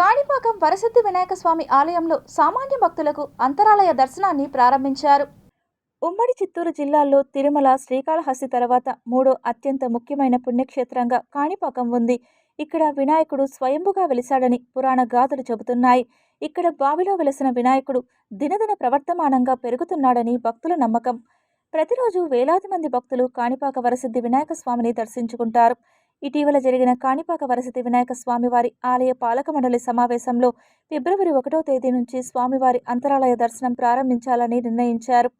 కాణిపాకం వరసిద్ధి వినాయక స్వామి ఆలయంలో సామాన్య భక్తులకు అంతరాలయ దర్శనాన్ని ప్రారంభించారు. ఉమ్మడి చిత్తూరు జిల్లాలో తిరుమల శ్రీకాళహస్తి తర్వాత మూడో అత్యంత ముఖ్యమైన పుణ్యక్షేత్రంగా కాణిపాకం ఉంది. ఇక్కడ వినాయకుడు స్వయంభుగా వెలిశాడని పురాణ గాథలు చెబుతున్నాయి. ఇక్కడ బావిలో వెలిసిన వినాయకుడు దినదిన ప్రవర్తమానంగా పెరుగుతున్నాడని భక్తుల నమ్మకం. ప్రతిరోజు వేలాది మంది భక్తులు కాణిపాక వరసిద్ధి వినాయక స్వామిని దర్శించుకుంటారు. ఇటీవల జరిగిన కాణిపాక వరసతి వినాయక స్వామివారి ఆలయ పాలక మండలి సమావేశంలో ఫిబ్రవరి ఒకటో తేదీ నుంచి స్వామివారి అంతరాలయ దర్శనం ప్రారంభించాలని నిర్ణయించారు.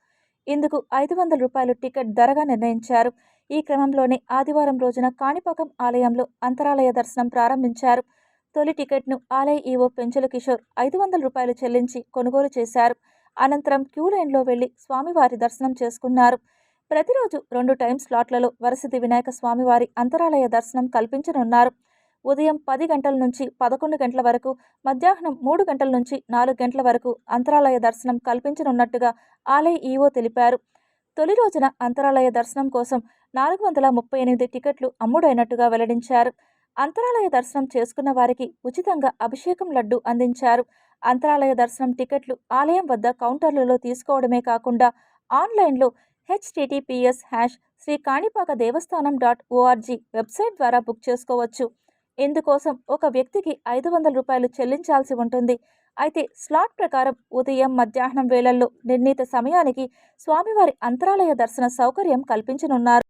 ఇందుకు ఐదు వందల రూపాయలు టికెట్ ధరగా నిర్ణయించారు. ఈ క్రమంలోనే ఆదివారం రోజున కాణిపాకం ఆలయంలో అంతరాలయ దర్శనం ప్రారంభించారు. తొలి టికెట్ను ఆలయ ఈవో పెంచల కిషోర్ ఐదు వందల రూపాయలు చెల్లించి కొనుగోలు చేశారు. అనంతరం క్యూ లైన్లో వెళ్ళి స్వామివారి దర్శనం చేసుకున్నారు. ప్రతిరోజు రెండు టైం స్లాట్లలో వరసిద్ధి వినాయక స్వామివారి అంతరాలయ దర్శనం కల్పించనున్నారు. ఉదయం పది గంటల నుంచి పదకొండు గంటల వరకు మధ్యాహ్నం మూడు గంటల నుంచి నాలుగు గంటల వరకు అంతరాలయ దర్శనం కల్పించనున్నట్టుగా ఆలయ ఈవో తెలిపారు. తొలి రోజున అంతరాలయ దర్శనం కోసం నాలుగు వందల ముప్పై ఎనిమిది టికెట్లు అమ్ముడైనట్టుగా వెల్లడించారు. అంతరాలయ దర్శనం చేసుకున్న వారికి ఉచితంగా అభిషేకం లడ్డు అందించారు. అంతరాలయ దర్శనం టికెట్లు ఆలయం వద్ద కౌంటర్లలో తీసుకోవడమే కాకుండా ఆన్లైన్లో HTTPS hash Sri Kanipaka Devasthanam dot O R G website ద్వారా బుక్ చేసుకోవచ్చు. ఇందుకోసం ఒక వ్యక్తికి ఐదు వందల రూపాయలు చెల్లించాల్సి ఉంటుంది. అయితే స్లాట్ ప్రకారం ఉదయం మధ్యాహ్నం వేళల్లో నిర్ణీత సమయానికి స్వామివారి అంతరాలయ దర్శన సౌకర్యం కల్పించనున్నారు.